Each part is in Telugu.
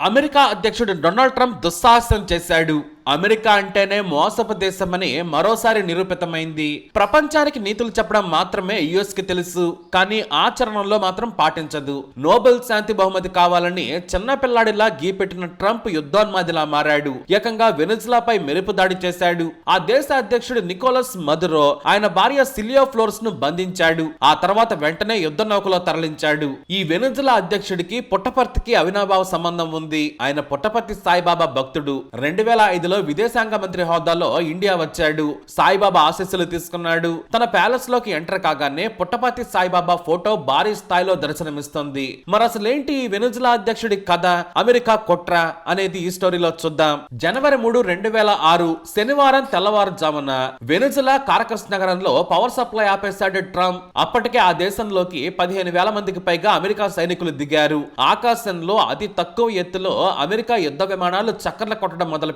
అమెరికా అధ్యక్షుడు డొనాల్డ్ ట్రంప్ దుస్సాహసం చేశాడు. అమెరికా అంటేనే మోసపు దేశమని మరోసారి నిరూపితమైంది. ప్రపంచానికి నీతులు చెప్పడం మాత్రమే యుఎస్కి తెలుసు కానీ ఆచరణలో మాత్రం పాటించదు. నోబెల్ శాంతి బహుమతి కావాలని చిన్న పిల్లాడిలా గీపెట్టిన ట్రంప్ యుద్ధోన్మాదిలా మారాడు. ఏకంగా వెనుజులాపై మెరుపు దాడి చేశాడు. ఆ దేశ అధ్యక్షుడు నికోలస్ మదురో ఆయన భార్య సిలియో ఫ్లోర్స్ను బంధించాడు. ఆ తర్వాత వెంటనే యుద్ధ నౌకలో తరలించాడు. ఈ వెనుజులా అధ్యక్షుడికి పుట్టపర్తికి అవినాభావ సంబంధం ఉంది. ఆయన పుట్టపర్తి సాయిబాబా భక్తుడు. రెండు వేల ఐదులో విదేశాంగ మంత్రి హోదాలో ఇండియా వచ్చాడు. సాయిబాబా ఆశీస్సులు తీసుకున్నాడు. తన ప్యాలెస్లోకి ఎంటర్ కాగానే పుట్టపర్తి సాయిబాబా ఫోటో భారీ స్థాయిలో దర్శనమిస్తుంది. మరి అసలేంటి ఈ వెనుజులా అధ్యక్షుడి కథ అమెరికా కుట్ర అనేది ఈ స్టోరీలో చూద్దాం. జనవరి మూడు రెండు వేల ఆరు శనివారం తెల్లవారుజామున వెనుజులా కారకస్ నగరంలో పవర్ సప్లై ఆపేశాడు ట్రంప్. అప్పటికే ఆ దేశంలోకి పదిహేను వేల మందికి పైగా అమెరికా సైనికులు దిగారు. ఆకాశంలో అతి తక్కువ ఎత్తులో అమెరికా యుద్ధ విమానాలు చక్కర్లు కొట్టడం మొదలు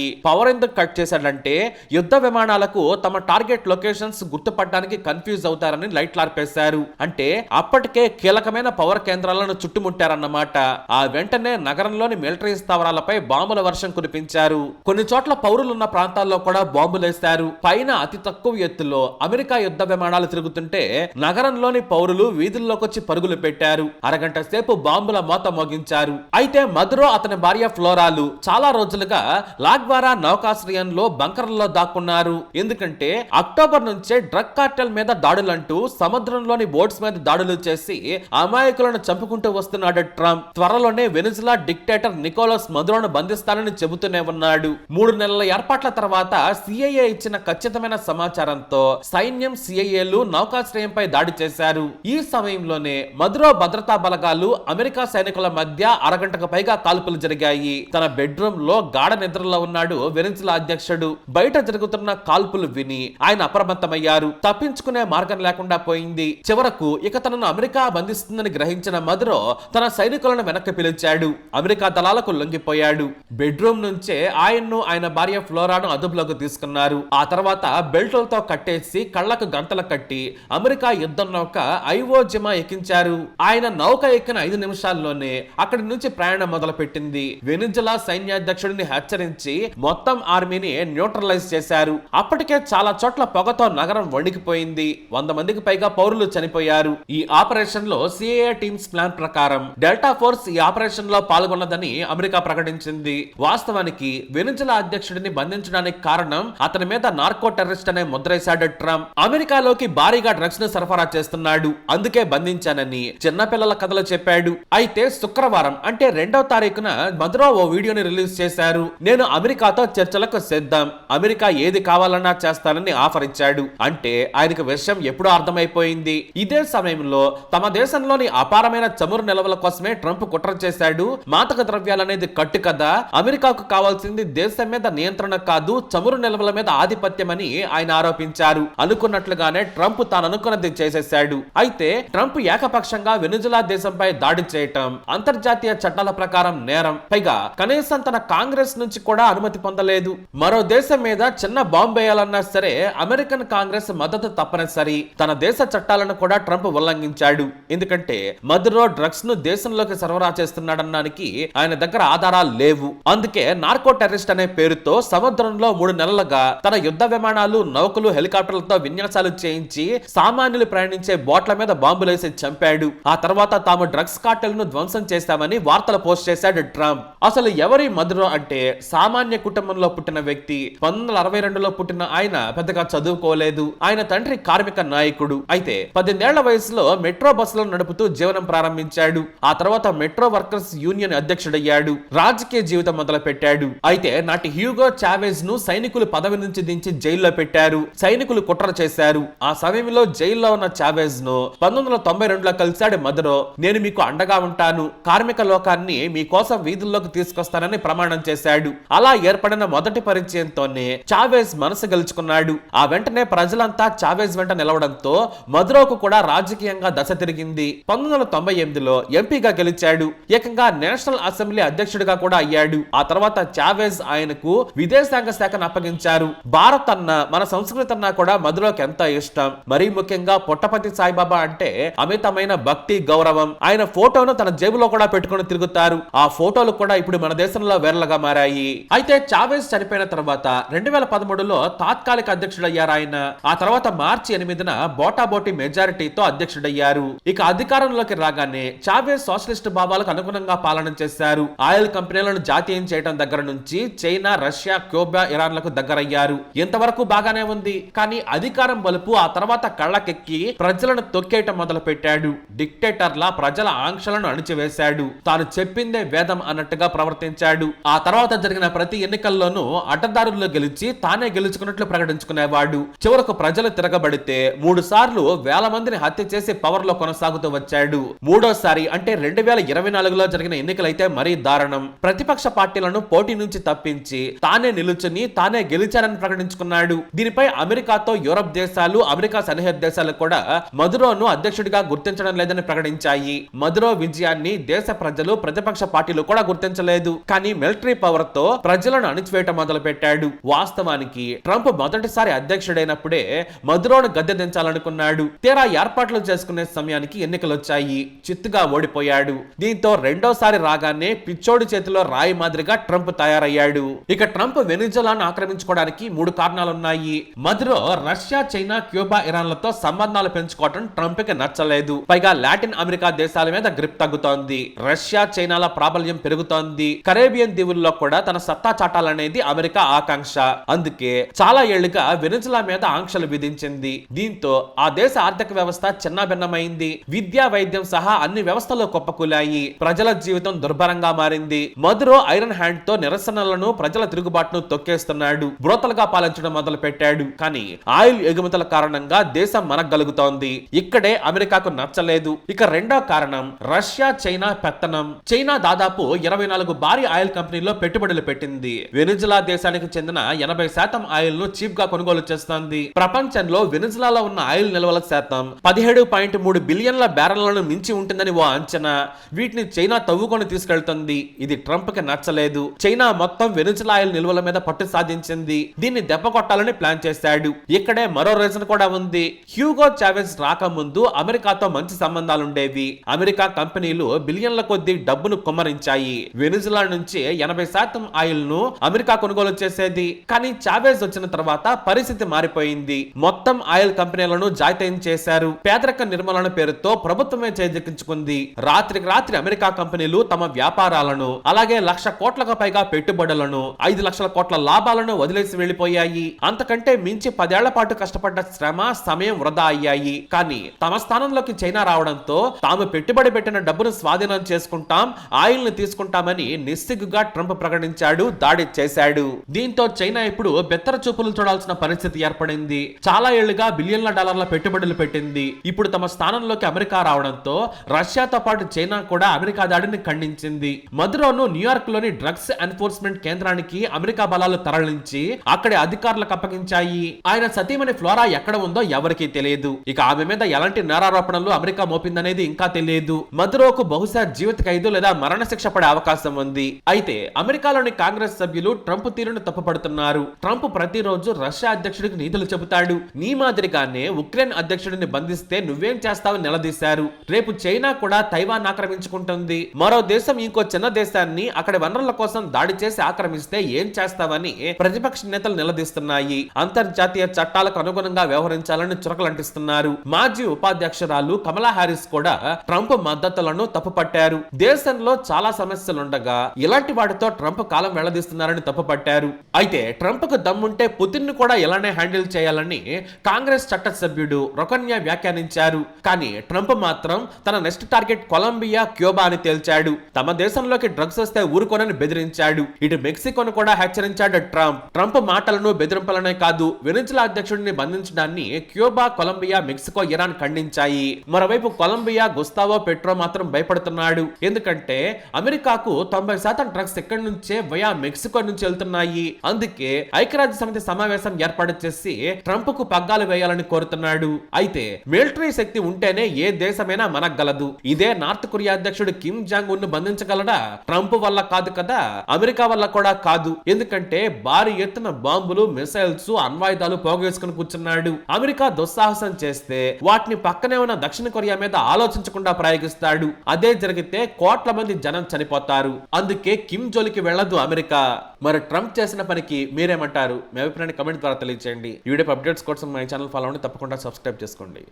పెట్టాయి పవర్ ఎందుకు కట్ చేశాడంటే యుద్ధ విమానాలకు తమ టార్గెట్ లొకేషన్స్ గుర్తుపట్టడానికి కన్ఫ్యూజ్ అవుతారని లైట్లు ఆర్పేశారు. అంటే అప్పటికే కీలకమైన పవర్ కేంద్రాలను చుట్టుముట్టారన్నమాట. ఆ వెంటనే నగరంలోని మిలిటరీ స్థావరాలపై బాంబుల వర్షం కురిపించారు. కొన్ని చోట్ల పౌరులున్న ప్రాంతాల్లో కూడా బాంబులేశారు. పైన అతి తక్కువ ఎత్తులో అమెరికా యుద్ధ విమానాలు తిరుగుతుంటే నగరంలోని పౌరులు వీధుల్లోకి వచ్చి పరుగులు పెట్టారు. అరగంట సేపు బాంబుల మోత మోగించారు. అయితే మధురో అతని భార్య ఫ్లోరాలు చాలా రోజులుగా లాక్ లాగ్వారా నౌకాశ్రయంలో బంకర్లలో దాక్కున్నారు. ఎందుకంటే అక్టోబర్ నుంచే డ్రగ్ కార్టెల్ మీద దాడులంటూ సముద్రంలోని బోట్స్ మీద దాడులు చేసి అమాయకులను చంపుకుంటూ వస్తున్నాడు ట్రంప్. త్వరలోనే వెనుజులా డిక్టేటర్ నికోలస్ మధురను బంధిస్తానని చెబుతూనే ఉన్నాడు. మూడు నెలల ఏర్పాట్ల తర్వాత సిఐఏ ఇచ్చిన ఖచ్చితమైన సమాచారంతో సైన్యం సిఐఏలు నౌకాశ్రయంపై దాడి చేశారు. ఈ సమయంలోనే మధురో భద్రతా బలగాలు అమెరికా సైనికుల మధ్య అరగంటకు పైగా కాల్పులు జరిగాయి. తన బెడ్రూమ్లో గాఢ నిద్రలో ఉన్నాడు వెనిజులా అధ్యక్షుడు. బయట జరుగుతున్న కాల్పులు విని ఆయన అప్రమత్తమయ్యారు. తప్పించుకునే మార్గం లేకుండా పోయింది. చివరకు ఇక తనను అమెరికా బంధిస్తుందని గ్రహించిన మధురో తన సైనికులను వెనక్కి పిలిచాడు. అమెరికా దళాలకు లొంగిపోయాడు. బెడ్రూమ్ నుంచే ఆయన్ను ఆయన భార్య ఫ్లోరాను అదుపులోకి తీసుకున్నారు. ఆ తర్వాత బెల్టులతో కట్టేసి కళ్ళకు గంటలు కట్టి అమెరికా యుద్ధం నౌక ఐవో జిమా ఎక్కించారు. ఆయన నౌక ఎక్కిన ఐదు నిమిషాల్లోనే అక్కడి నుంచి ప్రయాణం మొదలు పెట్టింది వెనిజులా సైన్యాధ్యక్షుడిని హెచ్చరించి మొత్తం ఆర్మీని న్యూట్రలైజ్ చేశారు. అప్పటికే చాలా చోట్ల పొగతో నగరం వణికిపోయింది. వంద మందికి పైగా పౌరులు చనిపోయారు. ఈ ఆపరేషన్లో సిఏఏ టీమ్స్ ప్లాన్ ప్రకారం డెల్టా ఫోర్స్ ఈ ఆపరేషన్లో పాల్గొన్నదని అమెరికా ప్రకటించింది. వాస్తవానికి వెనుజులా అధ్యక్షుడిని బంధించడానికి కారణం అతని మీద నార్కో టెర్రరిస్ట్ అనే ముద్రేశాడు ట్రంప్. అమెరికాలోకి భారీగా డ్రగ్స్ను సరఫరా చేస్తున్నాడు. అందుకే బంధించానని చిన్నపిల్లల కథలు చెప్పాడు. అయితే శుక్రవారం అంటే రెండవ తారీఖున మధురా ఓ వీడియోని రిలీజ్ చేశారు. నేను అమెరికాతో చర్చలకు సిద్ధం. అమెరికా ఏది కావాలన్నా చేస్తానని ఆఫర్ ఇచ్చాడు అంటే ఆయనకు విషయం ఎప్పుడో అర్థమైపోయింది. ఇదే సమయంలో తమ దేశంలోని అపారమైన చమురు నిల్వల కోసమే ట్రంప్ కుట్ర చేశాడు. మాతక ద్రవ్యాలనేది కట్టు కదా. అమెరికాకు కావాల్సింది దేశం మీద నియంత్రణ కాదు చమురు నిల్వల మీద ఆధిపత్యమని ఆయన ఆరోపించారు. అనుకున్నట్లుగానే ట్రంప్ తాను అనుకున్నది చేసేశాడు. అయితే ట్రంప్ ఏకపక్షంగా వెనుజులా దేశంపై దాడి చేయటం అంతర్జాతీయ చట్టాల ప్రకారం నేరం. పైగా కనీసం తన కాంగ్రెస్ నుంచి కూడా అనుమతి పొందలేదు. మరో దేశం మీద చిన్న బాంబు వేయాలన్నా సరే అమెరికన్ కాంగ్రెస్ మద్దతు తప్పనిసరి. తన దేశ చట్టాలను కూడా ట్రంప్ ఉల్లంఘించాడు. ఎందుకంటే మధురో డ్రగ్స్ను దేశంలోకి సరఫరా చేస్తున్నాడన్నానికి ఆయన దగ్గర ఆధారాలు లేవు. అందుకే నార్కో టెర్రరిస్ట్ అనే పేరుతో సముద్రంలో మూడు నెలలుగా తన యుద్ధ విమానాలు నౌకలు హెలికాప్టర్లతో విన్యాసాలు చేయించి సామాన్యులు ప్రయాణించే బోట్ల మీద బాంబులేసి చంపాడు. ఆ తర్వాత తాము డ్రగ్స్ కార్టెల్ను ధ్వంసం చేశామని వార్తలు పోస్ట్ చేశాడు ట్రంప్. అసలు ఎవరి మధురో అంటే సామాన్య కుటుంబంలో పుట్టిన వ్యక్తి పంతొమ్మిది వందల అరవై రెండులో పుట్టిన ఆయన పెద్దగా చదువుకోలేదు. ఆయన తండ్రి కార్మిక నాయకుడు. అయితే పద్దెనిమిదేళ్ళ వయసులో మెట్రో బస్సులను నడుపుతూ జీవనం ప్రారంభించాడు. ఆ తర్వాత మెట్రో వర్కర్స్ యూనియన్ అధ్యక్షుడయ్యాడు. రాజకీయ జీవితం మొదలు పెట్టాడు అయితే నాటి హ్యూగో చావేజ్ను సైనికులు పదవి నుంచి దించి జైల్లో పెట్టారు. సైనికులు కుట్ర చేశారు. ఆ సమయంలో జైల్లో ఉన్న చావేజ్ను పంతొమ్మిది వందల తొంభై రెండులో కలిశాడు మదరో నేను మీకు అండగా ఉంటాను. కార్మిక లోకాన్ని మీకోసం వీధుల్లోకి తీసుకొస్తానని ప్రమాణం చేశాడు. అలా ఏర్పడిన మొదటి పరిచయంతోనే చావేజ్ మనసు గెలుచుకున్నాడు. ఆ వెంటనే ప్రజలంతా చావేజ్ వెంట నిలవడంతో మదురోకు కూడా రాజకీయంగా దశ తిరిగింది. పంతొమ్మిది వందల తొంభై ఎనిమిదిలో ఎంపీగా గెలిచాడు. ఏకంగా నేషనల్ అసెంబ్లీ అధ్యక్షుడిగా కూడా అయ్యాడు. ఆ తర్వాత చావేజ్ ఆయనకు విదేశాంగ శాఖను అప్పగించారు. భారత్ అన్న మన సంస్కృతి అన్నా కూడా మధులోకి ఎంత ఇష్టం? మరీ ముఖ్యంగా పుట్టపతి సాయిబాబా అంటే అమితమైన భక్తి గౌరవం. ఆయన ఫోటోను తన జేబులో కూడా పెట్టుకుని తిరుగుతారు. ఆ ఫోటోలు కూడా ఇప్పుడు మన దేశంలో వేర్లగా మారాయి. అయితే చావేజ్ చనిపోయిన తర్వాత రెండు వేల పదమూడులో తాత్కాలిక అధ్యక్షుడయ్యారు ఆయన. ఆ తర్వాత మార్చి ఎనిమిదిన బోటాబోటీ మెజారిటీతో అధ్యక్షుడయ్యారు. ఇక అధికారంలోకి రాగానే చావేజ్ సోషలిస్ట్ భావాలకు అనుగుణంగా పాలన చేశారు. ఆయిల్ కంపెనీలను జాతీయం చేయడం దగ్గర నుంచి చైనా రష్యా క్యూబా ఇరాన్లకు దగ్గరయ్యారు. ఇంతవరకు బాగానే ఉంది. కానీ అధికారం బలుపు ఆ తర్వాత కళ్ళకెక్కి ప్రజలను తొక్కేయటం మొదలు పెట్టాడు డిక్టేటర్లా ప్రజల ఆంక్షలను అణిచివేశాడు. తాను చెప్పిందే వేదం అన్నట్టుగా ప్రవర్తించాడు. ఆ తర్వాత జరిగిన ప్రతి ఎన్నికల్లోనూ అడ్డదారుల్లో గెలిచి తానే గెలుచుకున్నట్లు ప్రకటించుకునేవాడు. చివరకు ప్రజలు తిరగబడితే మూడు సార్లు వేల మందిని హత్య చేసి పవర్లో కొనసాగుతూ వచ్చాడు. మూడోసారి అంటే రెండు వేల ఇరవై నాలుగులో జరిగిన ఎన్నికలైతే మరీ దారుణం. ప్రతిపక్ష పార్టీలను పోటీ నుంచి తప్పించి తానే నిలుచుని తానే గెలిచారని ప్రకటించుకున్నాడు. దీనిపై అమెరికాతో యూరప్ దేశాలు అమెరికా సరిహద్దు దేశాలు కూడా మధురోను అధ్యక్షుడిగా గుర్తించడం లేదని ప్రకటించాయి. మధురో విజయాన్ని దేశ ప్రజలు ప్రతిపక్ష పార్టీలు కూడా గుర్తించలేదు. కానీ మిలిటరీ పవర్తో ప్రజలను అణిచివేయటం మొదలుపెట్టాడు. వాస్తవానికి ట్రంప్ మొదటిసారి అధ్యక్షుడైనప్పుడే మధురోను గద్దె దించాలనుకున్నాడు. తీరా ఏర్పాట్లు చేసుకునే సమయానికి ఎన్నికలు వచ్చాయి చిత్తుగా ఓడిపోయాడు. దీంతో రెండోసారి రాగానే పిచ్చోడి చేతిలో రాయి మాదిరిగా ట్రంప్ తయారయ్యాడు. ఇక ట్రంప్ వెనిజులాను ఆక్రమించుకోవడానికి మూడు కారణాలున్నాయి. మధురో రష్యా చైనా క్యూబా ఇరాన్లతో సంబంధాలు పెంచుకోవటం ట్రంప్కి నచ్చలేదు. పైగా లాటిన్ అమెరికా దేశాల మీద గ్రిప్ తగ్గుతోంది. రష్యా చైనాల ప్రాబల్యం పెరుగుతోంది. కరేబియన్ దీవుల్లో కూడా తన సత్తా చాటాలనేది అమెరికా ఆకాంక్ష. అందుకే చాలా ఏళ్ళుగా వెనిజులా మీద ఆంక్షలు విధించింది. దీంతో ఆ దేశ ఆర్థిక వ్యవస్థ చిన్నభిన్నమైంది. విద్యా వైద్యం సహా అన్ని వ్యవస్థలు కుప్పకూలాయి. ప్రజల జీవితం దుర్భరంగా మారింది. మధురో ఐరన్ హ్యాండ్తో నిరసనలను ప్రజల తిరుగుబాటును తొక్కేస్తున్నాడు. బ్రోతలుగా పాలించడం మొదలు పెట్టాడు కానీ ఆయిల్ ఎగుమతుల కారణంగా దేశం మనగలుగుతోంది. ఇక్కడే అమెరికాకు నచ్చలేదు. ఇక రెండో కారణం రష్యా చైనా పెత్తనం. చైనా దాదాపు ఇరవై నాలుగు భారీ ఆయిల్ కంపెనీల్లో పెట్టుబడులు పెట్టింది. వెనిజులా దేశానికి చెందిన ఎనభై శాతం ఆయిల్ను చీప్గా కొనుగోలు చేస్తోంది. ప్రపంచంలో వెనిజులాలో ఉన్న ఆయిల్ నిల్వల శాతం పదిహేడు పాయింట్ మూడు బిలియన్ల బ్యారెల్లను మించి ఉంటుందని ఓ అంచనా. వీటిని చైనా తవ్వుకొని తీసుకెళ్తుంది. ఇది ట్రంప్కి నచ్చలేదు. చైనా మొత్తం వెనిజులా ఆయిల్ నిల్వల మీద పట్టు సాధించింది. దీన్ని దెబ్బ కొట్టాలని ప్లాన్ చేశాడు. ఇక్కడే మరో రీజన్ కూడా ఉంది. హ్యూగో చావెజ్ రాకముందు అమెరికాతో మంచి సంబంధాలుండేవి. అమెరికా కంపెనీలు బిలియన్ల కొద్దీ డబ్బును కుమ్మరించాయి. వెనిజులా నుంచి ఎనభై శాతం ఆయిల్ ను అమెరికా కొనుగోలు చేసేది. కానీ చావేజ్ వచ్చిన తర్వాత పరిస్థితి మారిపోయింది. మొత్తం ఆయిల్ కంపెనీలను జాతీయం చేశారు. పేదరిక నిర్మూలన పేరుతో ప్రభుత్వమే చేజెక్కించుకుంది. రాత్రికి రాత్రి అమెరికా కంపెనీలు తమ వ్యాపారాలను అలాగే లక్ష కోట్లకు పైగా పెట్టుబడులను ఐదు లక్షల కోట్ల లాభాలను వదిలేసి వెళ్ళిపోయాయి అంతకంటే మించి పదేళ్ళ పాటు కష్టపడ్డ శ్రమ సమయం వృధా అయ్యాయి. కానీ తమ స్థానంలోకి చైనా రావడంతో తాము పెట్టుబడి పెట్టిన డబ్బును స్వాధీనం చేసుకుంటాం ఆయిల్ని తీసుకుంటామని నిస్సిగ్గుగా ట్రంప్ ప్రకటించాడు దాడి చేశాడు. దీంతో చైనా ఇప్పుడు బెత్తర చూపులు చూడాల్సిన పరిస్థితి ఏర్పడింది. చాలా ఏళ్ళుగా బిలియన్ల డాలర్ల పెట్టుబడులు పెట్టింది. ఇప్పుడు తమ స్థానంలోకి అమెరికా రావడంతో రష్యాతో పాటు చైనా కూడా అమెరికా దాడిని ఖండించింది. మధురోను న్యూయార్క్లోని డ్రగ్స్ ఎన్ఫోర్స్మెంట్ కేంద్రానికి అమెరికా బలాలు తరలించి అక్కడి అధికారులకు అప్పగించాయి. ఆయన సతీమణి ఫ్లోరా ఎక్కడ ఉందో ఎవరికీ తెలియదు. ఇక ఆమె మీద ఎలాంటి నేరారోపణలు అమెరికా మోపిందనేది ఇంకా తెలియదు. మధురోకు బహుశా జీవిత ఖైదు లేదా మరణశిక్ష పడే అవకాశం ఉంది. అయితే అమెరికాలోని కాంగ్రెస్ సభ్యులు ట్రంప్ తీరును తప్పుపడుతున్నారు. ట్రంప్ ప్రతిరోజు రష్యా అధ్యక్షుడికి నీతులు చెబుతాడు. నీ మాదిరిగానే ఉక్రెయిన్ అధ్యక్షుడిని బంధిస్తే నువ్వేం చేస్తావని నిలదీశారు. రేపు చైనా కూడా తైవాన్ ఆక్రమించుకుంటుంది. మరో దేశం ఇంకో చిన్న దేశాన్ని అక్కడి వనరుల కోసం దాడి చేసి ఆక్రమిస్తే ఏం చేస్తావని ప్రతిపక్ష నేతలు నిలదీస్తున్నాయి. అంతర్జాతీయ చట్టాలకు అనుగుణంగా వ్యవహరించాలని చురకలంటిస్తున్నారు. మాజీ ఉపాధ్యక్షురాలు కమలా హారిస్ కూడా ట్రంప్ మద్దతులను తప్పుపట్టారు. దేశంలో చాలా సమస్యలుండగా ఇలాంటి వాటితో ట్రంప్ కాలం వెళ్ళదీస్తున్నారని తప్పుపట్టారు. అయితే ట్రంప్కు దమ్ముంటే పుతిన్ను కూడా ఇలానే హ్యాండిల్ చేయాలని కాంగ్రెస్ చట్ట సభ్యుడు రొకన్య వ్యాఖ్యానించారు. కానీ ట్రంప్ మాత్రం తన నెక్స్ట్ టార్గెట్ కొలంబియా క్యూబా అని తేల్చాడు. తమ దేశంలోకి డ్రగ్స్ వస్తే ఊరుకోనని బెదిరించాడు. ఇటు మెక్సికోను కూడా హెచ్చరించాడు ట్రంప్. ట్రంప్ మాటలను బెదిరింపులనే కాదు వెనిజులా అధ్యక్షుడిని బంధించడాన్ని క్యూబా కొలంబియా మెక్సికో ఇరాన్ ఖండించాయి. మరోవైపు కొలంబియా గుస్తావో పెట్రో మాత్రం భయపడుతున్నాడు. ఎందుకంటే అమెరికాకు తొంభై శాతం డ్రగ్స్ ఇక్కడి నుంచే వయా మెక్సికో నుంచి వెళ్తున్నాయి. అందుకే ఐక్యరాజ్య సమితి సమావేశం ఏర్పాటు చేసి ట్రంప్కు పగ్గాలు వేయాలని కోరుతున్నాడు. అయితే మిలిటరీ శక్తి ఉంటేనే ఏ దేశమైనా మనగలదు ఇదే నార్త్ కొరియా అధ్యక్షుడు కిమ్ జాంగ్ ఉన్ బంధించగలడా? ట్రంప్ వల్ల కాదు కదా అమెరికా వల్ల కూడా కాదు. ఎందుకంటే భారీ ఎత్తున బాంబులు మిసైల్స్ అణ్వాయుధాలు పోగేసుకుని కూర్చున్నాడు. అమెరికా దుస్సాహసం చేస్తే వాటిని పక్కనే ఉన్న దక్షిణ కొరియా మీద ఆలోచించకుండా ప్రయోగిస్తాడు. అదే జరిగితే కోట్ల మంది జనం చనిపోతారు. అందుకే కిమ్ జోలికి వెళ్ళదు అమెరికా. మరి ట్రంప్ చేసిన పనికి మీరేమంటారు? మీ అభిప్రాయాన్ని కమెంట్ ద్వారా తెలియజేయండి ఈ వీడియో అప్డేట్స్ కోసం మై ఛానల్ ఫాలో అవ్వండి. తప్పకుండా సబ్స్క్రైబ్ చేసుకోండి.